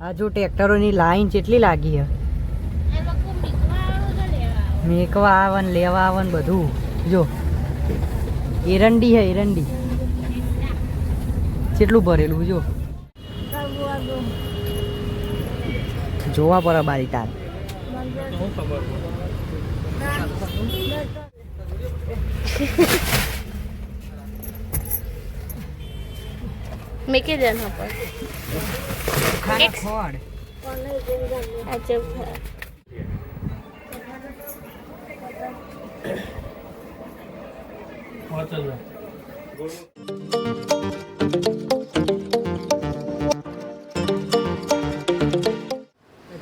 આ જો ટ્રેક્ટરોની લાઈન કેટલી લાગી. મેકવા આવન, લેવા આવે ને બધું. જો. એરંડી હે, એરંડી. કેટલું ભરેલું, જો. જોવા પર બારી તાર મેકે દેના પર. એક- ખોડ. અજબ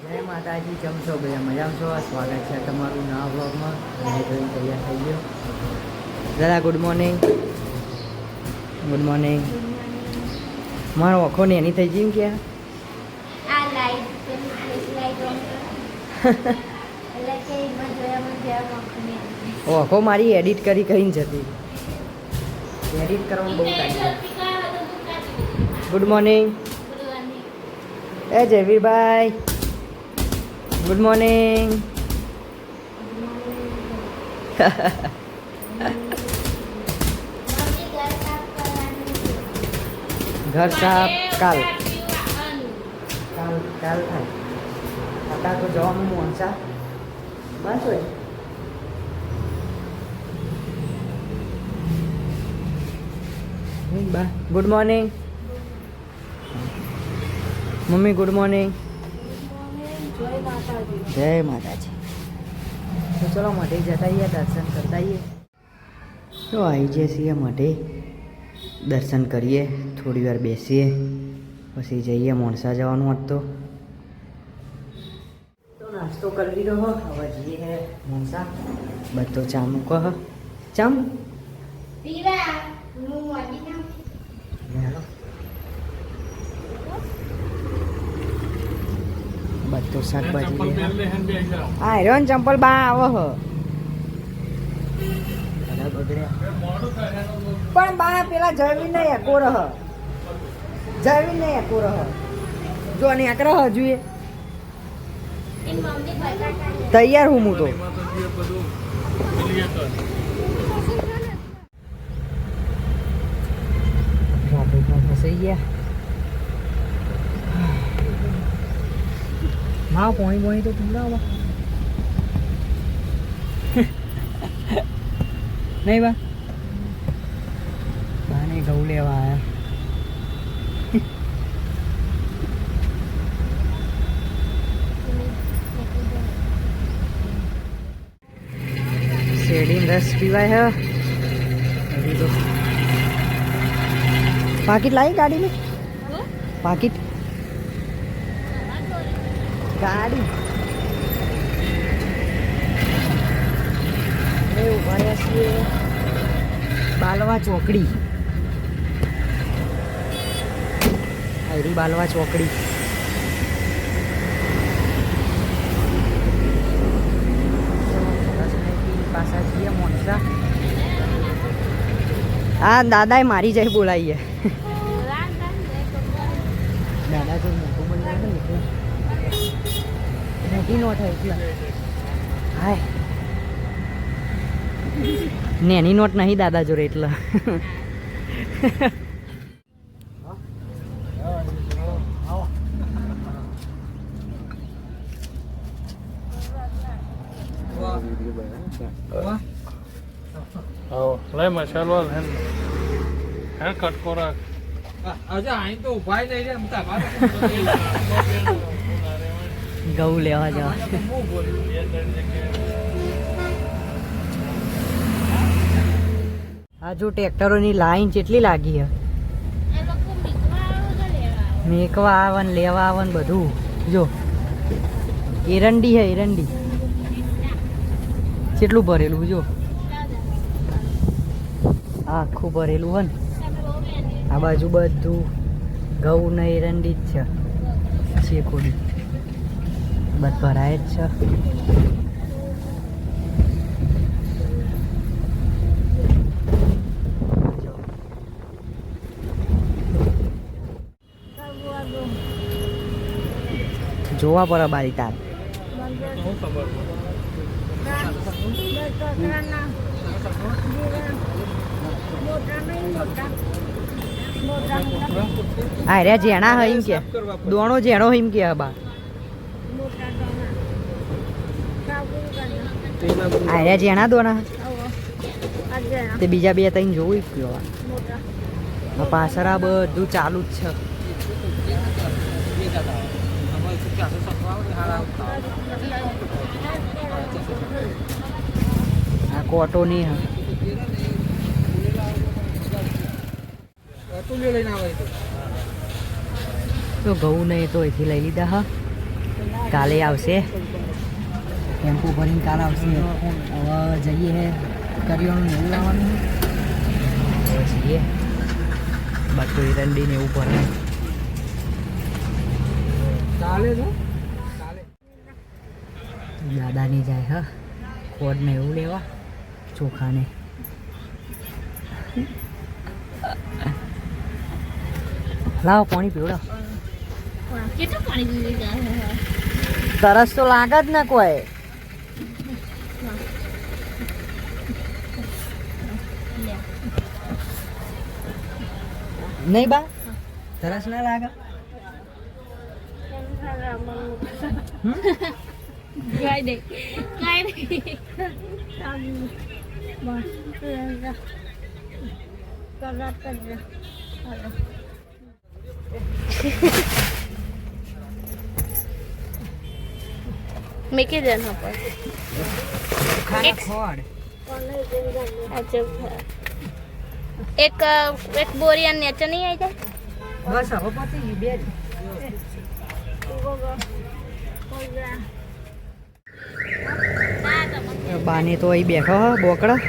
જય માતાજી કેમ છો બધા? મજામાં છો? સ્વાગત છે તમારું નવા બ્લોગમાં મેં જોઈને તૈયાર થઈ ગયો. દાદા ગુડ મોર્નિંગ ગુડ મોર્નિંગ મારો આખો ને એની થઈ ગઈ ગયા આ? લાઈટ ઓન મારી એડિટ કરી કરીને જતી. એડિટ કરવાનું બહુ ટાઈમ ગુડ મોર્નિંગ એ જયવીરભાઈ ગુડ મોર્નિંગ ઘર સાફ કાલ. કાલ કાલ થાય. અત્યારે તો જવાનું મોનસા બસ હોય. બા. Good morning mummy good morning જય માતાજી. તો ચલો માટે જતા આવીએ દર્શન કરતા આવીએ. તો આવી જઈએ છીએ માટે દર્શન કરીએ થોડી વાર બેસીએ પછી જઈએ મોણસા જવાનું હોત તો. નાસ્તો કરી લીધો હવે જઈએ મોણસા. બધો ચા મૂકો હ ચમ બધો શાકભાજી હા રહ્યો ચંપલ બા આવો હ. પણ બા પેલા જળવી નહીં એકો રહ જળવી નહીં એકો રહ જો અને એક રહ જોઈએ. તૈયાર હું હું તો ગયા માવ પોણી પોણી તો પીવડાવો નહીં બા બાને ઘઉં લેવા આવ્યા શેરડીનો રસ પીવાય હે હજી તો પાકીટ લાવી ગાડીની પાકીટ ગાડી રહ્યા છીએ. બાલવા ચોકડી. આયરી બાલવા ચોકડી. પાછા છીએ મોનસા હા, દાદાએ મારી જાય બોલાવીએ. દાદા તો મોટું બની નથી નો થાય એટલે. હાય. નેની નોટ નહીં દાદા જોડે એટલે. લઈ મસાલો હે હે કટકો રાખ ઘઉં લેવા જાવ આ જો ટ્રેક્ટરોની લાઈન કેટલી લાગી હે? મીકવા લેવા આવન લેવા આવે ને બધું. જો એરંડી હે એરંડી. કેટલું ભરેલું જો. આખું ભરેલું હે ને. આ બાજુ બધું ઘઉં ને એરંડી જ છે. શેકોડી બધ ભરાય જ છે. જોવા પર બારી તાર. આ રે જેણા હઈમ કે. દોણો જેણો હઈમ કે હબા આ રે જેણા દોણા. તે બીજા બે તઈને જોવું જ આ પાછળ આ બધું ચાલુ જ છે. આ કોટો નહીં હા. તો ઘઉં નહીં તો અહીંથી લઈ લીધા હા. કાલે આવશે. ટેમ્પો ભરીને કાલ આવશે. હવે જઈએ હે. કરિયાણું એવું લાવવાનું જઈએ. બાકી રંડી ને એવું ભરે દાદાની જાય હા. ખોડ ને એવું લેવા ચોખાને. લાવો પાણી પીવડાવ. કેટલું પાણી પીવી જાય તરસ તો લાગે જ ને કોઈ. નહીં બા તરસ ના લાગે. ગાય દે ગાય દે મેકે દેના પર એક- એક એક બોરી અને નેચર નહીં આવી જાય બસ હવે પતી ગયું બે બાને તો અહીં બેઠો હો, બોકડા.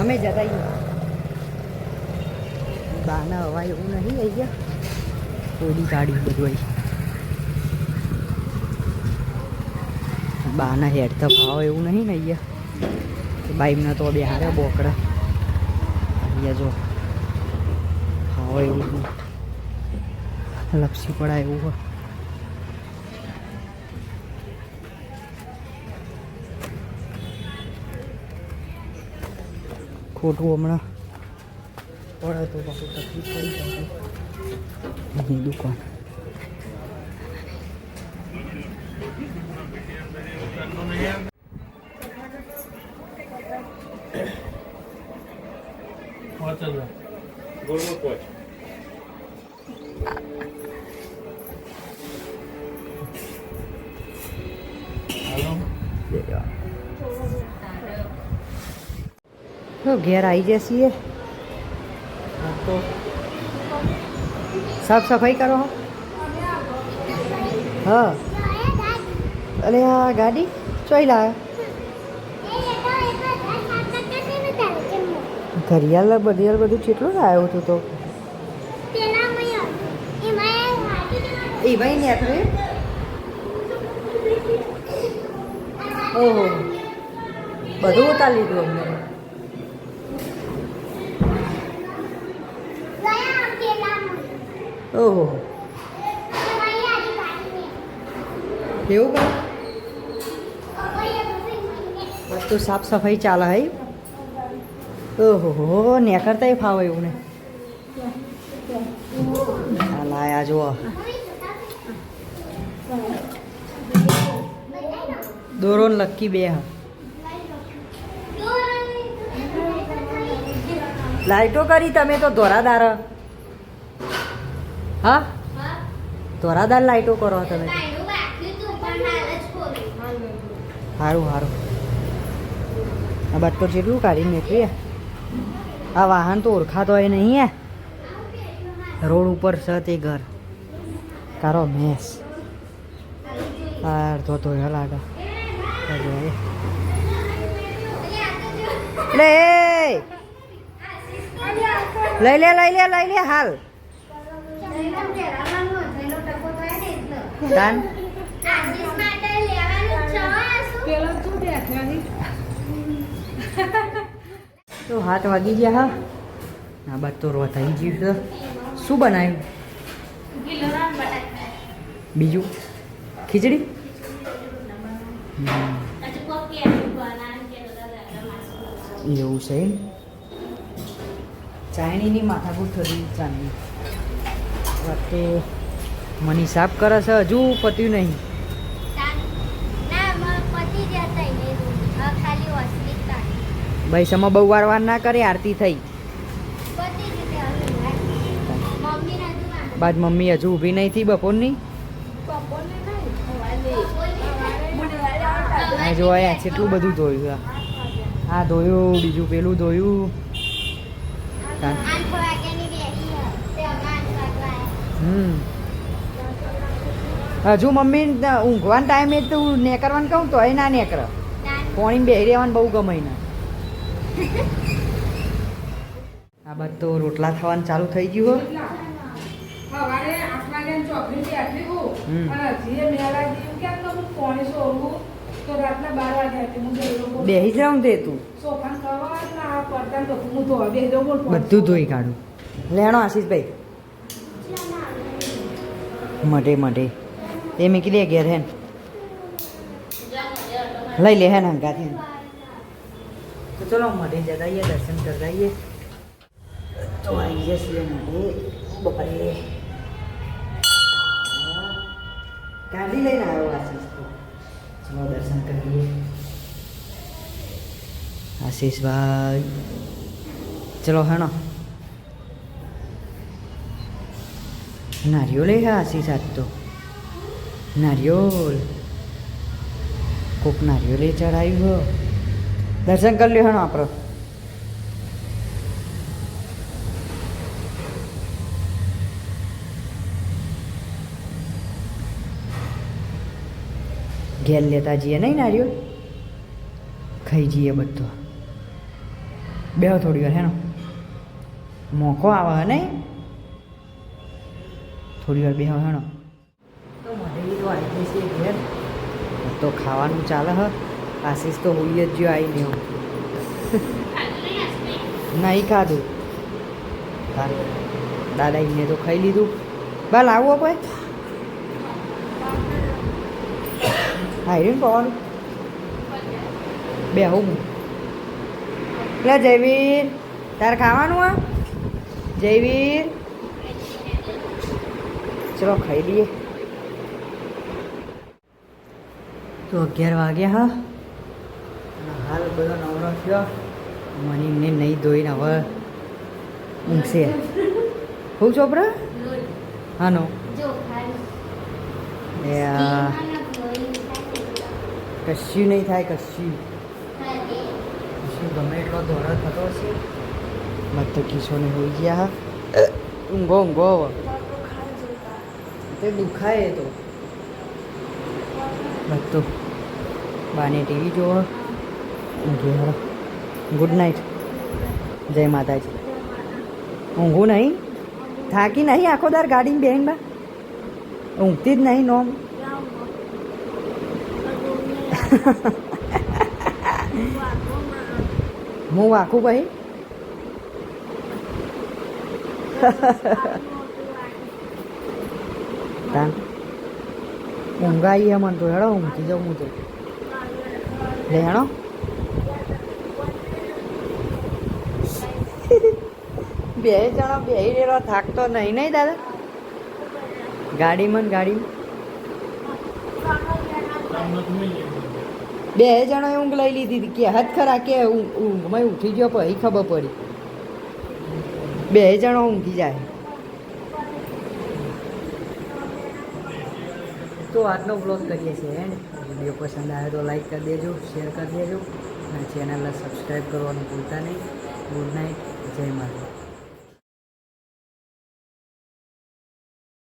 અમે જતા બાના હવા એવું નહીં આવી ગયા. કોડી કાઢ્યું બધું અહીં બાના હેડ તો ભાવ એવું નહીં ને અહીંયા બાઈમને તો બે બોકડા. અહીંયા જો, ભાવ એવું લપસી પડાય એવું હોય. ખોટું હમણાં પડે તો પાછું તકલીફ પડી જાય એની દુકાન પાંચ હજાર ગોળમાં પાંચ હાલો તો ઘેર આવી તો સાફ સફાઈ કરો હો? અરે આ ગાડી ચોઈ લાવે. ઘડિયાળ બડિયાળ બધું કેટલું લાવ્યો હતું તો? એ ભાઈ ને આપણે ઓહો. બધું ઉતાર લીધું અમને. ઓહો. એવું કરે બધું સાફ સફાઈ ચાલે હઈ ઓહો નેકરતા ફાવે એવું ને. લાયા જુઓ. દોરો લક્કી બે હા. લાઈટો કરી તમે તો ધોરાદાર. હા? ધોરાદાર લાઈટો કરો તમે. સારું સારું આ તો જેટલું કાઢીને નીકળીએ આ વાહન તો ઓળખાતો હોય નહીં હે. રોડ ઉપર છે તે ઘર. તારો મેસ. હાર તો તો લાગે. તો લે લઈ લે લઈ લે લઈ લે, હાલ. તો હાથ વાગી ગયા હા. આ બાદ તો રોતાઈ ગયું છે. શું બનાવ્યું? બીજું? ખીચડી? એવું છે? ચાયણીની માથાકૂટ થતી ચાંદની વખતે મની સાફ કરે છે? હજુ પત્યું નહીં. ભાઈ સમા બહુ વાર વાર ના કરે, આરતી થઈ. બાદ મમ્મી હજુ ઊભી નહીં થઈ બપોરની? જો આ કેટલું બધું ધોયું આ ધોયું, બીજું પેલું ધોયું તા- આઠ વાગ્યાની બેસી હે. તે હવે આઠ વાગવા આયા. હમ હજુ મમ્મી ઊંઘવાના ટાઈમે જ તું નેકરવાનું કહું તો એ ના નેકર. પોણી બેહી રહેવાનું બહુ ગમે ને આ બાદ તો રોટલા થવાનું ચાલુ થઈ ગયું બેહી જાઉં તે તું. બધું ધોઈ કાઢું. લેણો આશીષભાઈ. મટે મટે એ મેં કીધે ઘેર હેન લઈ લે હેન હંગાથી તો ચલો મઢે આવીએ દર્શન કરતા આવીએ તો આવી જઈએ છીએ મઢે. બપોરે. ગાડી લઈને આવ્યો આશીષ તો. ચલો દર્શન કરીએ. આશીષભાઈ. ચલો હેણો. નારિયોલ હા આશીષ આજ તો નારિયોલ કોક નારિયોલ ચડાવ્યું હો દર્શન કરી લ્યો હેણો આપણો ઘેર લેતા જઈએ નહીં નારિયોલ ખાઈ જઈએ બધો બે થોડી વાર હેનો મોકો આવે નહીં થોડી વાર બેહો હેણો. તો ખાવાનું ચાલે હ. આશીષ તો હોઈ જ ગયો આવીને હું. નહીં ખાધું. દાદા એને તો ખાઈ લીધું. બા આવો કોઈ. હા હિરીન પવાનું? બે હું. એટલે જયવીર. તારે ખાવાનું આ જયવીર. ચલો ખાઈ લઈએ. તો અગિયાર વાગ્યા હા. હાલ બધો નવરો થયો. મને એમને નહીં ધોઈને હવે ઊંઘશે. હું ચોપરા હાનો. નો કશું નહીં થાય કશું કશું ગમે એટલો ધોરણ થતો હશે. મત કિશોને હોઈ ગયા હા. ઊંઘો ઊંઘો હવે. તે દુખાય તો. બધું. બાને ટીવી જોવો. ગુડ નાઇટ જય માતાજી. ઊંઘું નહીં? થાકી નહીં આખો દાર ગાડીમાં બેહીને બા? ઊંઘતી જ નહીં નોમ. હું આખું કહી? તાન ઊંઘ આવી હે મને તો હેડો ઊંઘી જાઉં હું તો. લે હેડો. બે જણા બે રેલો થાકતો નહીં નહીં દાદા? ગાડીમાં ને ગાડીમાં. બે જણાએ ઊંઘ લઈ લીધી હતી. કે હદ ખરા કે ઊંઘ ઊંઘમાં ઉઠી ગયો પછી ખબર પડી. બે જણો ઊંઘી જાય. તો આજનો બ્લોગ કરીએ છીએ. એન્ડ વીડિયો પસંદ આવે તો લાઈક કરી દેજો શેર કરી દેજો. અને ચેનલને સબસ્ક્રાઈબ કરવાનું ભૂલતા નહીં. ગુડ નાઇટ જય માતા